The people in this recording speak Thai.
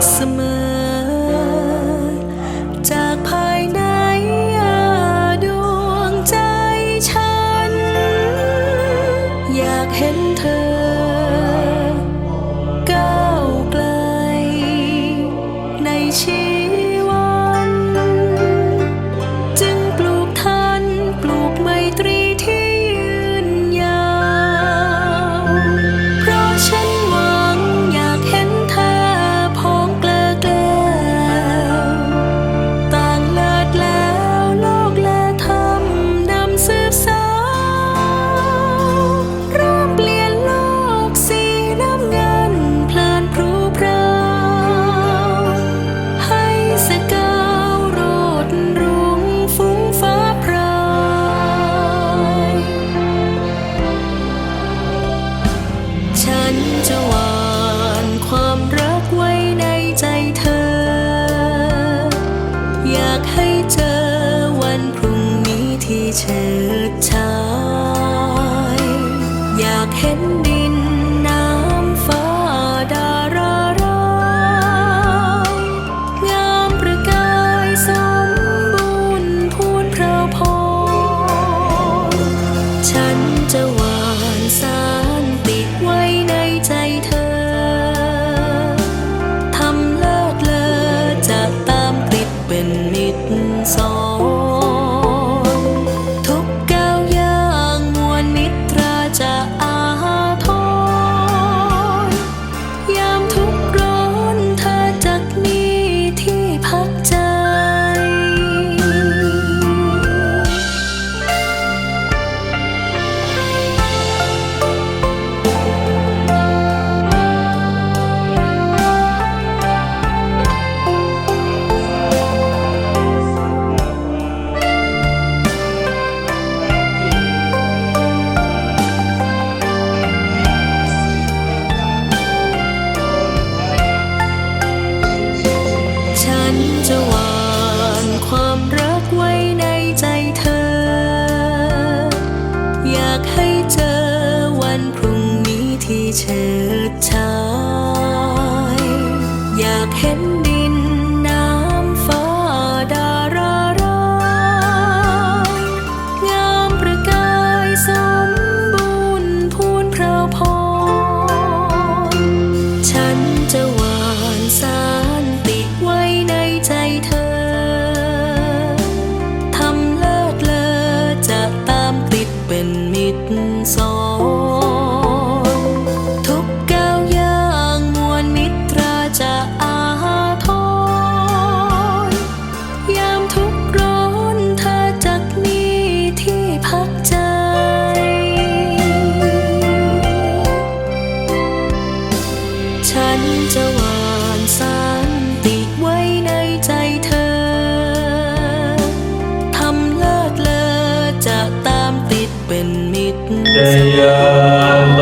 Semua ากให้เจอวันพรุ่งนี้ที่เชิดชาย อยากเห็นดี เฉิดฉายอยากเห็น จะหวานสันติไว้ในใจเธอ ทำเลิศเลอจะตามติดเป็นมิตร ยาโล